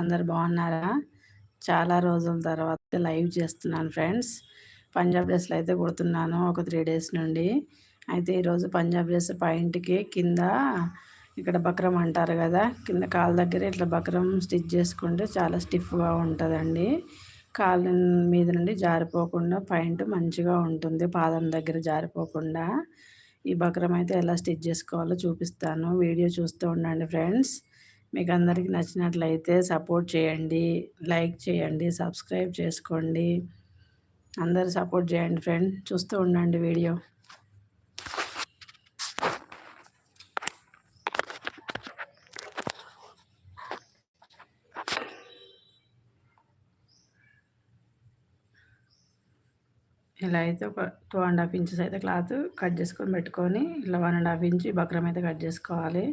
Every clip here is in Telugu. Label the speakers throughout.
Speaker 1: అందరు బాగున్నారా? చాలా రోజుల తర్వాత లైవ్ చేస్తున్నాను ఫ్రెండ్స్. పంజాబ్ డ్రెస్లు అయితే కుడుతున్నాను ఒక త్రీ డేస్ నుండి. అయితే ఈరోజు పంజాబ్ డ్రెస్ పాయింట్కి కింద ఇక్కడ బక్రం అంటారు కదా కింద కాళ్ళ దగ్గర ఇట్లా బక్రం స్టిచ్ చేసుకుంటే చాలా స్టిఫ్గా ఉంటుందండి. కాళ్ళ మీద నుండి జారిపోకుండా పాయింట్ మంచిగా ఉంటుంది పాదం దగ్గర జారిపోకుండా. ఈ బక్రం అయితే ఎలా స్టిచ్ చేసుకోవాలో చూపిస్తాను. వీడియో చూస్తూ ఉండండి ఫ్రెండ్స్. మీకు అందరికీ నచ్చినట్లయితే సపోర్ట్ చేయండి లైక్ చేయండి సబ్స్క్రైబ్ చేసుకోండి. అందరు సపోర్ట్ చేయండి ఫ్రెండ్ చూస్తూ ఉండండి వీడియో. ఇలా అయితే ఒక టూ అండ్ హాఫ్ ఇంచెస్ అయితే క్లాత్ కట్ చేసుకొని పెట్టుకొని ఇలా one and half inch buckram అయితే కట్ చేసుకోవాలి.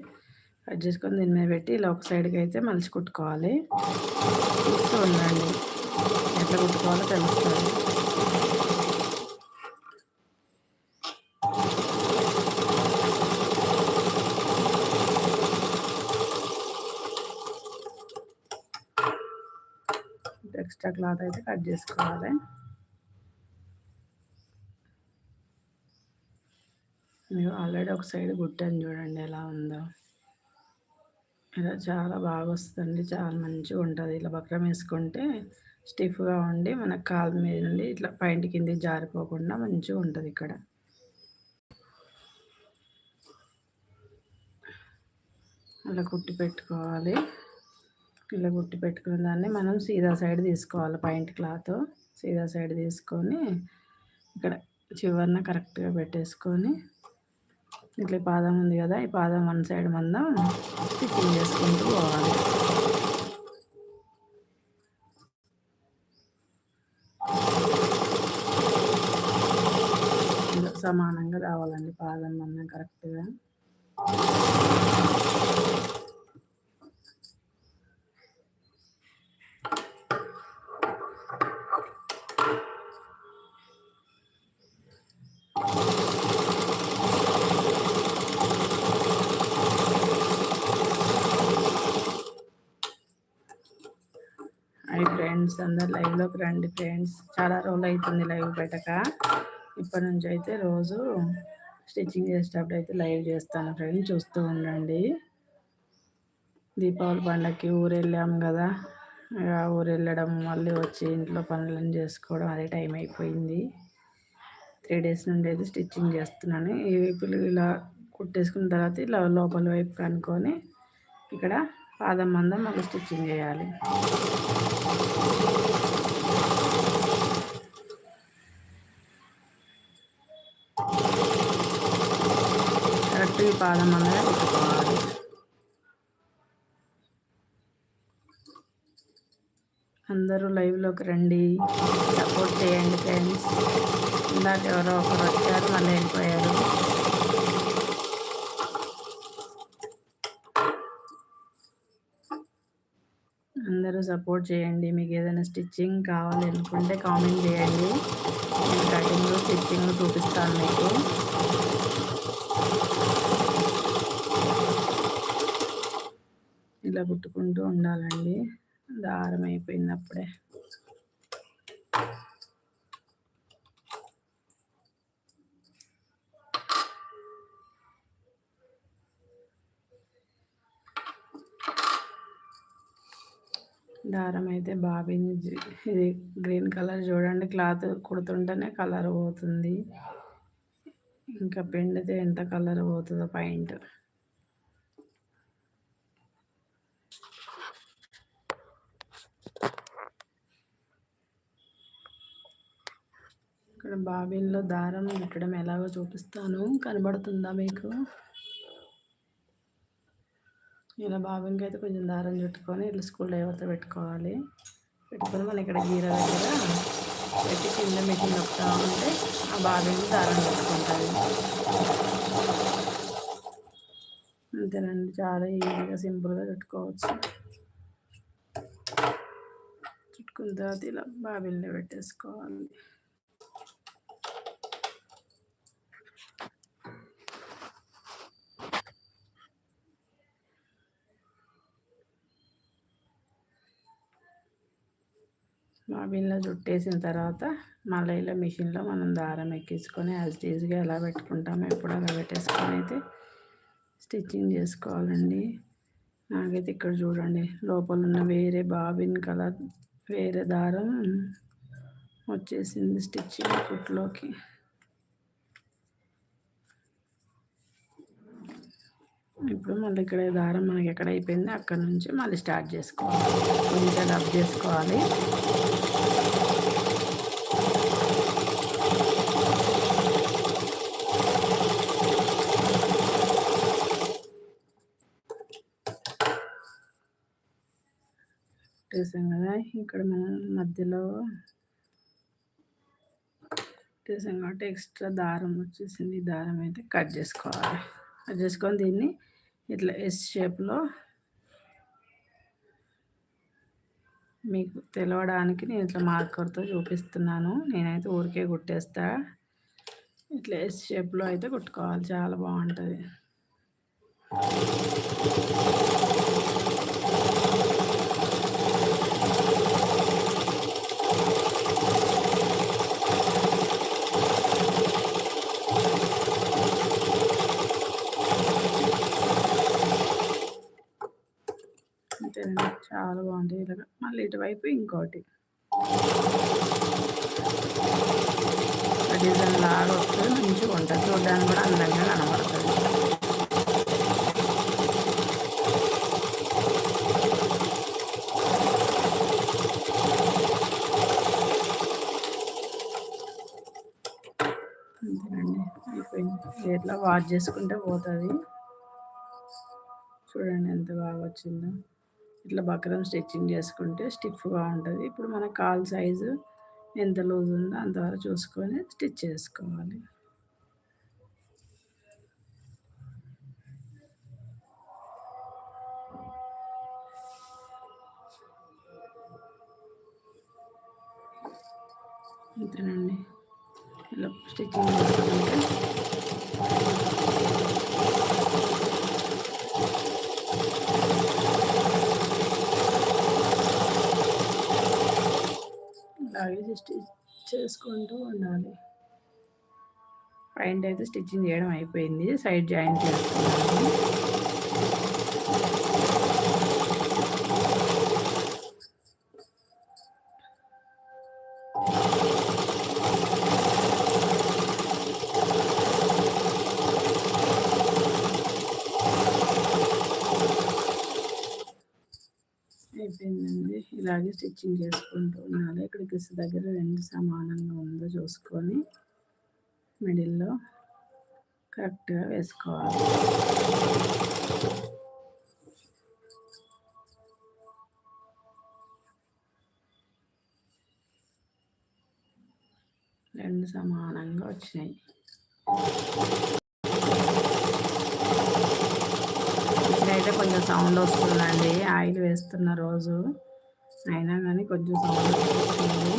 Speaker 1: కట్ చేసుకొని దీని మీద పెట్టి ఇలా ఒక సైడ్కి అయితే మలిచి కుట్టుకోవాలి. చూస్తూ ఉండండి. ఎట్లా కుట్టుకోవాలో తెలుస్తుంది. ఎక్స్ట్రా క్లాత్ అయితే కట్ చేసుకోవాలి. మీరు ఆల్రెడీ ఒక సైడ్ గుట్టని చూడండి ఎలా ఉందో. ఇలా చాలా బాగా వస్తుంది చాలా మంచిగా ఉంటుంది ఇలా బక్రం వేసుకుంటే స్టిఫ్గా ఉండి మన కాలు మీద నుండి ఇట్లా పైంట్ కింద జారిపోకుండా మంచిగా ఉంటుంది ఇక్కడ. అలా కుట్టి పెట్టుకోవాలి. ఇలా కుట్టి పెట్టుకున్న దాన్ని మనం సీదా సైడ్ తీసుకోవాలి పైంట్ క్లాత్. సీదా సైడ్ తీసుకొని ఇక్కడ చివరిన కరెక్ట్గా పెట్టేసుకొని ఇట్లా పాదం ఉంది కదా ఈ పాదం వన్ సైడ్ మందం స్టిచ్చింగ్ చేసుకుంటూ పోవాలి. సమానంగా రావాలండి పాదం మందం కరెక్ట్గా ఫ్రెండ్స్ అందరు లైవ్లోకి రండి ఫ్రెండ్స్. చాలా రోజులు అవుతుంది లైవ్ పెట్టక. ఇప్పటి నుంచి అయితే రోజు స్టిచ్చింగ్ చేసేటప్పుడు అయితే లైవ్ చేస్తాను ఫ్రెండ్స్. చూస్తూ ఉండండి. దీపావళి పండగకి ఊరు వెళ్ళాము కదా. ఊరు వెళ్ళడం మళ్ళీ వచ్చి ఇంట్లో పనులను చేసుకోవడం అదే టైం అయిపోయింది. త్రీ డేస్ నుండి అయితే స్టిచ్చింగ్ చేస్తున్నాను. ఈ వైపులు ఇలా కుట్టేసుకున్న తర్వాత ఇలా లోపల వైపు కనుక్కొని ఇక్కడ పాదం మందం మళ్ళీ స్టిచ్చింగ్ చేయాలి. కరెక్ట్ ఈ అందరూ లైవ్లోకి రండి. సపోర్ట్ చేయండి ఫ్రెండ్స్. ఇందాక ఎవరో ఒకరు వచ్చారు మళ్ళీ వెళ్ళిపోయారు. అందరూ సపోర్ట్ చేయండి. మీకు ఏదైనా స్టిచ్చింగ్ కావాలి అనుకుంటే కామెంట్ చేయండి. నేను కటింగ్ స్టిచ్చింగ్ చూపిస్తాను మీకు. ఇలా కుట్టుకుంటూ ఉండాలండి. దారం అయిపోయినప్పుడే. దారం అయితే బాబిని ఇది గ్రీన్ కలర్ చూడండి. క్లాత్ కుడుతుంటేనే కలర్ పోతుంది. ఇంకా పిండితే ఎంత కలర్ పోతుందో పాయింట్. బాబిల్లో దారం పెట్టడం ఎలాగో చూపిస్తాను. కనబడుతుందా మీకు? ఇలా బాబుకి అయితే కొంచెం దారం చుట్టుకొని ఇట్లా స్కూల్ డ్రైవర్తో పెట్టుకోవాలి. పెట్టుకొని మనం ఇక్కడ గీర దగ్గర పెట్టి కింద మెషిన్ నొక్కుతా ఉంటే ఆ బాబుని దారం చుట్టుకుంటుంది. అంతేనండి. చాలా ఈజీగా సింపుల్గా చుట్టుకోవచ్చు. చుట్టుకున్న తర్వాత ఇలా బాబిల్ని పెట్టేసుకోవాలి. బాబిన్లో చుట్టేసిన తర్వాత మళ్ళీ ఇలా మిషన్లో మనం దారం ఎక్కించుకొని యాజ్ ఈజీగా ఎలా పెట్టుకుంటామో ఎప్పుడు అలా పెట్టేసుకొని అయితే స్టిచ్చింగ్ చేసుకోవాలండి. నాకైతే ఇక్కడ చూడండి లోపల ఉన్న వేరే బాబిన్ కలర్ వేరే దారం వచ్చేసింది స్టిచ్చింగ్ కుట్లోకి. ఇప్పుడు మళ్ళీ ఇక్కడ దారం మనకి ఎక్కడ అయిపోయింది అక్కడ నుంచి మళ్ళీ స్టార్ట్ చేసుకోవాలి. కొంచెం డబ్ చేసుకోవాలి. చేసాం కదా ఇక్కడ మనం మధ్యలో చేసాం కాబట్టి ఎక్స్ట్రా దారం వచ్చేసింది. దారం అయితే కట్ చేసుకోవాలి. కట్ చేసుకొని దీన్ని ఇట్లా ఎస్ షేప్లో మీకు తెలవడానికి నేను ఇట్లా మార్కర్తో చూపిస్తున్నాను. నేనైతే ఊరికే కుట్టేస్తా. ఇట్లా ఎస్ షేప్లో అయితే కుట్టుకోవాలి. చాలా బాగుంటుంది అంతేనండి చాలా బాగుంటుంది ఇలాగ. మళ్ళీ ఇటువైపు ఇంకోటి. డిజైన్ లాగా వస్తుంది మంచిగా ఉంటుంది. చూడడానికి కూడా అందంగా కనబడుతుంది. అంతేనండి. అయిపోయింది. ఇట్లా వాష్ చేసుకుంటే పోతుంది. చూడండి ఎంత బాగా వచ్చిందో. ఇట్లా బక్రం స్టిచ్చింగ్ చేసుకుంటే స్టిఫ్గా ఉంటుంది ఇప్పుడు మన కాల్ సైజు ఎంత లూజ్ ఉందో అంతవరకు చూసుకొని స్టిచ్ చేసుకోవాలి. అంతేనండి ఇలా స్టిచ్చింగ్ చేసుకుంటే అలాగే స్టిచ్ చేసుకుంటూ ఉండాలి. పైన అయితే స్టిచ్చింగ్ చేయడం అయిపోయింది. సైడ్ జాయింట్ చేసుకున్నాను. అయిపోయిందండి. ఇలాగే స్టిచ్చింగ్ చేసుకుంటూ ఉండాలి ఇక్కడ కిస్ దగ్గర రెండు సమానంగా ఉందో చూసుకొని మిడిల్లో కరెక్ట్గా వేసుకోవాలి. రెండు సమానంగా వచ్చినాయి అయితే కొంచెం సౌండ్ వస్తుందండి. ఆయిల్ వేస్తున్న రోజు. అయినా కానీ కొంచెం సౌండ్ వస్తుంది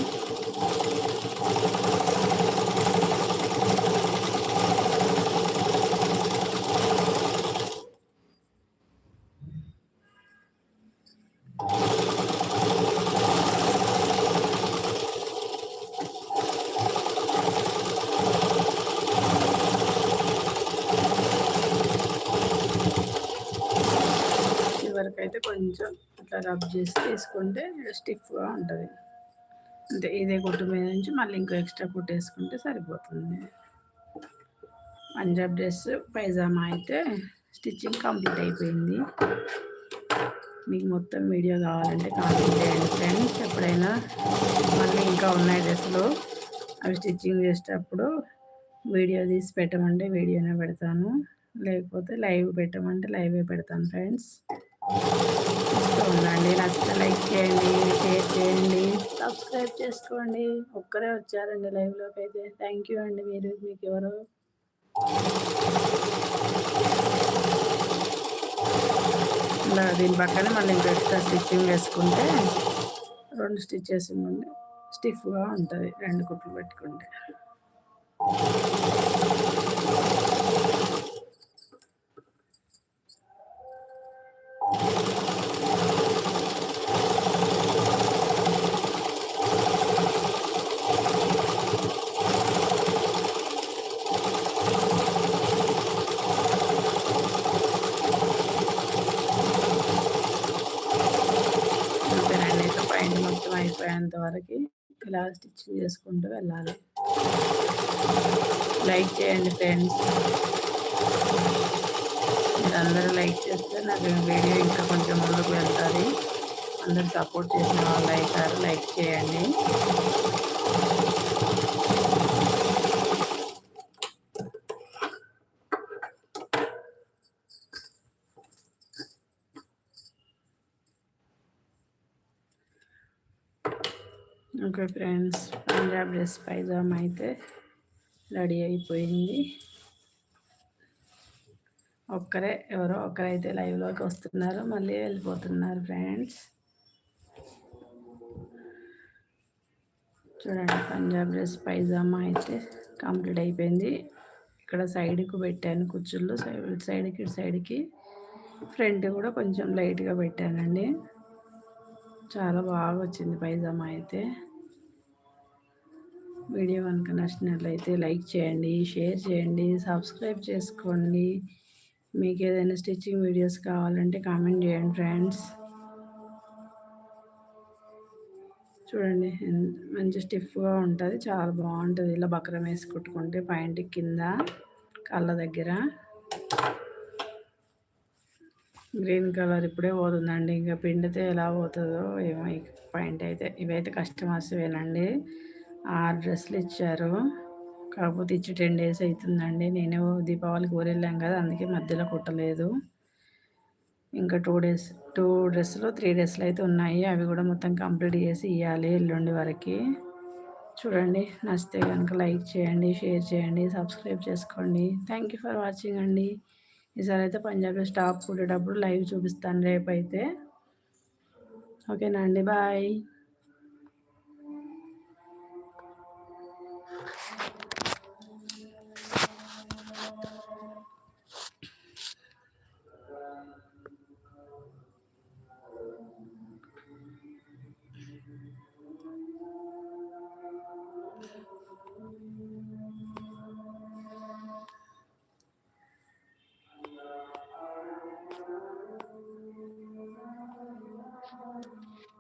Speaker 1: వరకు అయితే కొంచెం అట్లా రబ్ చేసి తీసుకుంటే స్టిఫ్గా ఉంటుంది. అంటే ఇదే కుట్టు మీద నుంచి మళ్ళీ ఇంకో ఎక్స్ట్రా కుట్టు వేసుకుంటే సరిపోతుంది. పంజాబ్ డ్రెస్ పైజామా అయితే స్టిచ్చింగ్ కంప్లీట్ అయిపోయింది. మీకు మొత్తం వీడియో కావాలంటే కామెంట్ చేయండి ఫ్రెండ్స్. ఎప్పుడైనా మళ్ళీ ఇంకా ఉన్నాయి డ్రెస్సులు అవి స్టిచ్చింగ్ చేసేటప్పుడు వీడియో తీసి పెట్టమంటే వీడియోనే పెడతాను. లేకపోతే లైవ్ పెట్టమంటే లైవే పెడతాను ఫ్రెండ్స్. ఉండండి నచ్చితే లైక్ చేయండి షేర్ చేయండి సబ్స్క్రైబ్ చేసుకోండి. ఒక్కరే వచ్చారండి లైవ్లోకి అయితే థ్యాంక్ యూ అండి మీరు మీకు ఎవరు ఇలా దీని పక్కన మళ్ళీ ఇంకా ఎక్స్ట్రా స్టిచ్చింగ్ వేసుకుంటే రెండు స్టిచ్చెస్ ఇవ్వండి స్టిఫ్గా ఉంటుంది రెండు కుట్లు పెట్టుకుంటే పాయింట్ మొత్తం అయిపోయేంత వరకు ఇలా స్టిచ్చింగ్ చేసుకుంటూ వెళ్ళాలి. లైక్ చేయండి ఫ్రెండ్స్. అందరూ లైక్ చేస్తే నాకు వీడియో ఇంకా కొంచెం ముందుకు వెళ్తుంది. అందరు సపోర్ట్ చేసిన వాళ్ళు అవుతారు. లైక్ చేయండి. Okay friends Punjab dress pyjama అయితే. రెడీ అయిపోయింది. ఒక్కరే ఎవరో ఒక్కరైతే లైవ్లోకి వస్తున్నారు మళ్ళీ వెళ్ళిపోతున్నారు ఫ్రెండ్స్. చూడండి పంజాబ్ డ్రెస్ పైజామా అయితే. కంప్లీట్ అయిపోయింది. ఇక్కడ సైడ్కు పెట్టాను కుచ్చుళ్ళు. సైడ్ సైడ్కి సైడ్కి. ఫ్రంట్ కూడా కొంచెం లైట్గా పెట్టానండి. చాలా బాగా వచ్చింది పైజామా అయితే. వీడియో కనుక నచ్చినట్లయితే లైక్ చేయండి షేర్ చేయండి సబ్స్క్రైబ్ చేసుకోండి. మీకు ఏదైనా స్టిచ్చింగ్ వీడియోస్ కావాలంటే కామెంట్ చేయండి ఫ్రెండ్స్. చూడండి మంచి స్టిఫ్గా ఉంటుంది చాలా బాగుంటుంది. ఇలా బక్రం వేసి కుట్టుకుంటే పాయింట్ కింద కళ్ళ దగ్గర. గ్రీన్ కలర్ ఇప్పుడే పోతుందండి. ఇంకా పిండితే ఎలా పోతుందో ఏమో పాయింట్ అయితే. ఇవైతే కస్టమర్స్వేనండి ఆరు డ్రెస్సులు ఇచ్చారు. కాకపోతే ఇచ్చి టెన్ డేస్ అవుతుందండి నేను దీపావళికి ఊరెళ్ళాం కదా అందుకే మధ్యలో కుట్టలేదు. ఇంకా టూ డేస్ టూ డ్రెస్సులు త్రీ డ్రెస్సులు అయితే ఉన్నాయి. అవి కూడా మొత్తం కంప్లీట్ చేసి ఇవ్వాలి ఎల్లుండి వరకు. చూడండి నచ్చితే కనుక లైక్ చేయండి షేర్ చేయండి సబ్స్క్రైబ్ చేసుకోండి. థ్యాంక్ యూ ఫర్ వాచింగ్ అండి. ఈసారి అయితే పంజాబ్లో స్టాప్ కుట్టేటప్పుడు లైవ్ చూపిస్తాను రేపు అయితే ఓకేనా అండి? బాయ్.